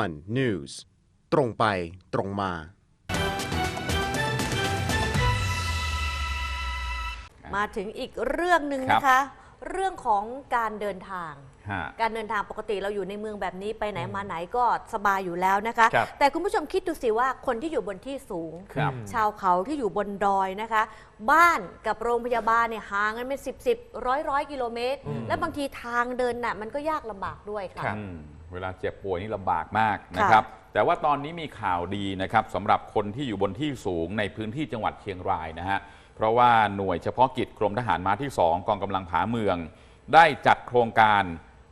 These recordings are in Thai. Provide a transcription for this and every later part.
one news ตรงไปตรงมา มาถึงอีกเรื่องหนึ่งครับนะคะ เรื่องของการเดินทางฮะ การเดินทางปกติเราอยู่ในเมืองแบบนี้ไปไหนมาไหนก็สบายอยู่แล้วนะคะครับแต่คุณผู้ชมคิดดูสิว่าคนที่อยู่บนที่สูงครับชาวเขาที่อยู่บนดอยนะคะ บ้านกับโรงพยาบาลเนี่ยห่างกันเป็นสิบสิบร้อยร้อยกิโลเมตร และบางทีทางเดินน่ะมันก็ยากลำบากด้วยค่ะอืมเวลาเจ็บป่วยนี่ลำบากมากนะครับ แต่ว่าตอนนี้มีข่าวดีนะครับสำหรับคนที่อยู่บนที่สูงในพื้นที่จังหวัดเชียงรายนะฮะเพราะว่าหน่วยเฉพาะกิจกรมทหารม้าที่ 2 กองกำลังผาเมือง ได้จัดโครงการ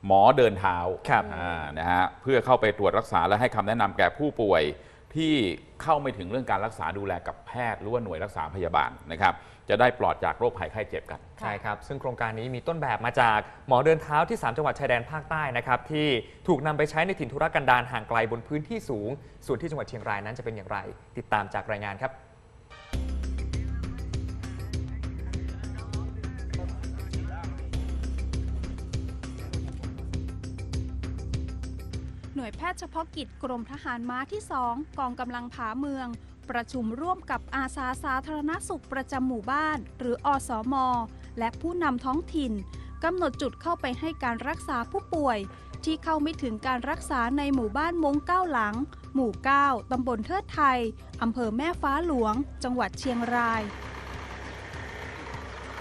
หมอเดินเท้าครับอ่านะฮะเพื่อเข้าไปตรวจรักษาและให้คำแนะนำแก่ผู้ป่วยที่เข้าไม่ถึงเรื่องการรักษาดูแลกับแพทย์หรือว่าหน่วยรักษาพยาบาลนะครับ จะได้ปลอดจากโรคภัยไข้เจ็บกัน ใช่ครับ ซึ่งโครงการนี้มีต้นแบบมาจากหมอเดินเท้าที่ 3 จังหวัดชายแดนภาคใต้นะครับ ที่ถูกนำไปใช้ในถิ่นธุรกันดารห่างไกลบนพื้นที่สูง ส่วนที่จังหวัดเชียงรายนั้นจะเป็นอย่างไร ติดตามจากรายงานครับ หน่วยแพทย์เฉพาะกิจกรมทหารม้าที่ 2 กองกำลังผาเมือง ประชุมร่วมกับอาสาสาธารณสุขประจำหมู่บ้าน หรืออสมและผู้นำท้องถิ่นกำหนดจุดเข้าไปให้การรักษาผู้ป่วย ที่เข้าไม่ถึงการรักษาในหมู่บ้านมงเก้าหลัง หมู่ 9 ตำบลเทิดไทย อำเภอแม่ฟ้าหลวง จังหวัดเชียงราย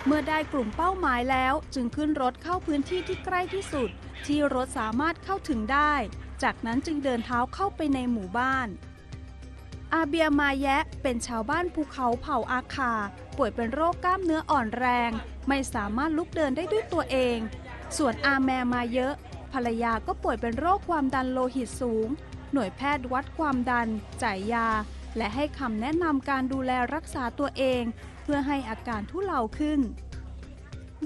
เมื่อได้กลุ่มเป้าหมายแล้วจึงขึ้นรถเข้าพื้นที่ที่ใกล้ที่สุด ที่รถสามารถเข้าถึงได้ จากนั้นจึงเดินเท้าเข้าไปในหมู่บ้าน อาเบียมาแยะเป็นชาวบ้านภูเขาเผ่าอาคา ป่วยเป็นโรคกล้ามเนื้ออ่อนแรง ไม่สามารถลุกเดินได้ด้วยตัวเอง ส่วนอาแมมาเยอะ ภรรยาก็ป่วยเป็นโรคความดันโลหิตสูง หน่วยแพทย์วัดความดัน จ่ายยา และให้คำแนะนำการดูแลรักษาตัวเอง เพื่อให้อาการทุเลาขึ้น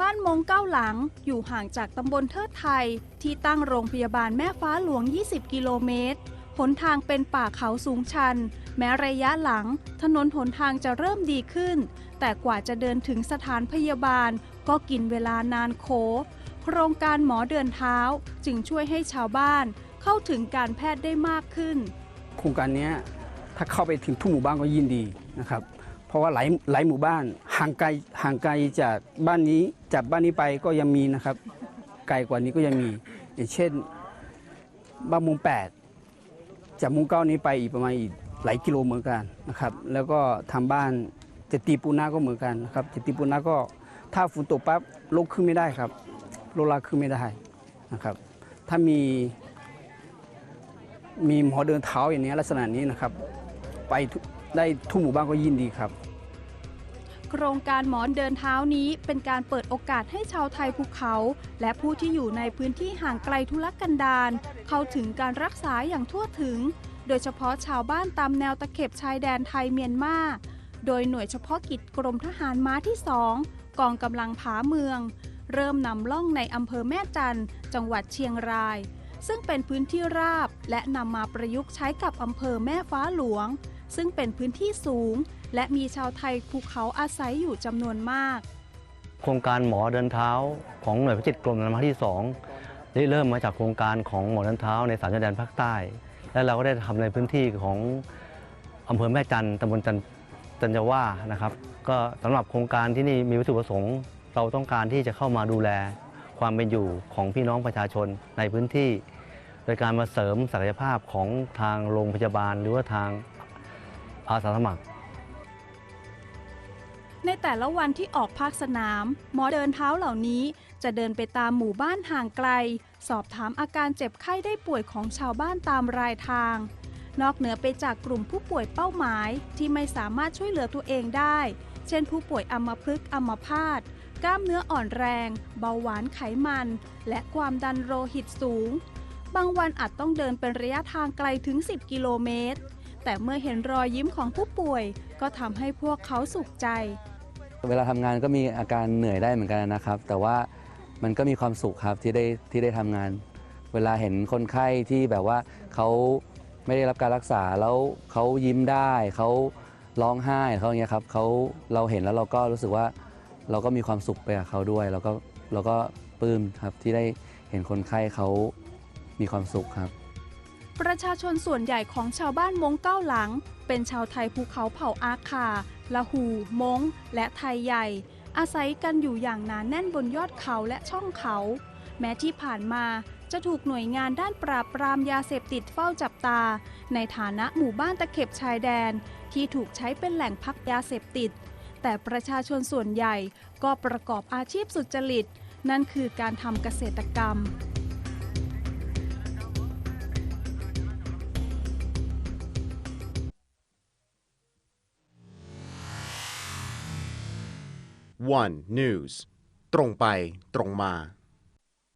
บ้านมงเก้าหลัง อยู่ห่างจากตำบลเทิดไทย ที่ตั้งโรงพยาบาลแม่ฟ้าหลวง 20 กิโลเมตร หนทางเป็นป่าเขาสูงชัน แม้ระยะหลัง ถนนหนทางจะเริ่มดีขึ้น แต่กว่าจะเดินถึงสถานพยาบาล ก็กินเวลานานโขโครงการหมอเดินเท้าจึงช่วยให้ชาวบ้าน เข้าถึงการแพทย์ได้มากขึ้น โครงการนี้ถ้าเข้าไปถึงทุกหมู่บ้านก็ยิ่งดีนะครับ เพราะว่าหลายหลายหมู่บ้านห่างไกลห่างไกลจากบ้านนี้จากบ้านนี้ไปก็ยังมีนะครับ ไกลกว่านี้ก็ยังมี อย่างเช่น บ้านมุงแปดจากมุงเก้านี้ไปอีกประมาณอีกหลายกิโลเหมือนกันนะครับ แล้วก็ทำบ้านจะตีปูนาก็เหมือนกันนะครับจะตีปูนาก็ถ้าฝนตกปั๊บลกขึ้นไม่ได้ครับโลลาขึ้นไม่ได้นะครับ ถ้ามีมีหมอเดินเท้าอย่างนี้ลักษณะนี้นะครับ ไป ได้ทุกหมู่บ้านก็ยินดีครับ โครงการหมอนเดินเท้านี้เป็นการเปิดโอกาสให้ชาวไทยภูเขา และผู้ที่อยู่ในพื้นที่ห่างไกลทุรกันดารเข้าถึงการรักษาอย่างทั่วถึง โดยเฉพาะชาวบ้านตามแนวตะเข็บชายแดนไทยเมียนมา โดยหน่วยเฉพาะกิจกรมทหารม้าที่2กองกำลังผาเมือง เริ่มนำล่องในอำเภอแม่จันจังหวัดเชียงราย ซึ่งเป็นพื้นที่ราบและนำมาประยุกต์ใช้กับอำเภอแม่ฟ้าหลวง ซึ่งเป็นพื้นที่สูง และมีชาวไทยภูเขาอาศัยอยู่จำนวนมาก โครงการหมอเดินเท้าของหน่วยพิจิตกรมนำที่ 2 ได้เริ่มมาจากโครงการของหมอเดินเท้าในสามชายแดนภาคใต้ และเราก็ได้ทำในพื้นที่ของอำเภอแม่จันทร์ตำบลจันจันยาว่านะครับ ก็สำหรับโครงการที่นี่มีวัตถุประสงค์ เราต้องการที่จะเข้ามาดูแล ความเป็นอยู่ของพี่น้องประชาชนในพื้นที่ โดยการมาเสริมศักยภาพของทางโรงพยาบาล หรือว่าทางอาสาสมัคร ในแต่ละวันที่ออกภาคสนาม หมอเดินเท้าเหล่านี้ จะเดินไปตามหมู่บ้านห่างไกล สอบถามอาการเจ็บไข้ได้ป่วยของชาวบ้านตามรายทาง นอกเหนือไปจากกลุ่มผู้ป่วยเป้าหมายที่ไม่สามารถช่วยเหลือตัวเองได้ เช่นผู้ป่วยอัมพฤกษ์อัมพาต กล้ามเนื้ออ่อนแรง เบาหวานไขมัน และความดันโลหิตสูง บางวันอาจต้องเดินเป็นระยะทางไกลถึง 10 กิโลเมตร แต่เมื่อเห็นรอยยิ้มของผู้ป่วย ก็ทำให้พวกเขาสุขใจ เวลาทำงานก็มีอาการเหนื่อยได้เหมือนกันนะครับ แต่ว่ามันก็มีความสุขครับที่ได้ที่ได้ทำงาน เวลาเห็นคนไข้ที่แบบว่าเขาไม่ได้รับการรักษาแล้วเขายิ้มได้เขาร้องไห้เขาอย่างเงี้ยครับเขาเราเห็นแล้วเราก็รู้สึกว่า เราก็มีความสุขไปกับเขาด้วย แล้วก็เราก็ปลื้มครับที่ได้เห็นคนไข้เขามีความสุขครับ ประชาชนส่วนใหญ่ของชาวบ้านมงเก้าหลัง เป็นชาวไทยภูเขาเผ่าอาคาละหู มง และไทยใหญ่ อาศัยกันอยู่อย่างหนานแน่นบนยอดเขาและช่องเขา แม้ที่ผ่านมาจะถูกหน่วยงานด้านปราบปรามยาเสพติดเฝ้าจับตา ในฐานะหมู่บ้านตะเข็บชายแดน ที่ถูกใช้เป็นแหล่งพักยาเสพติด แต่ประชาชนส่วนใหญ่ก็ประกอบอาชีพสุจริต นั่นคือการทำเกษตรกรรม One News ตรงไปตรงมา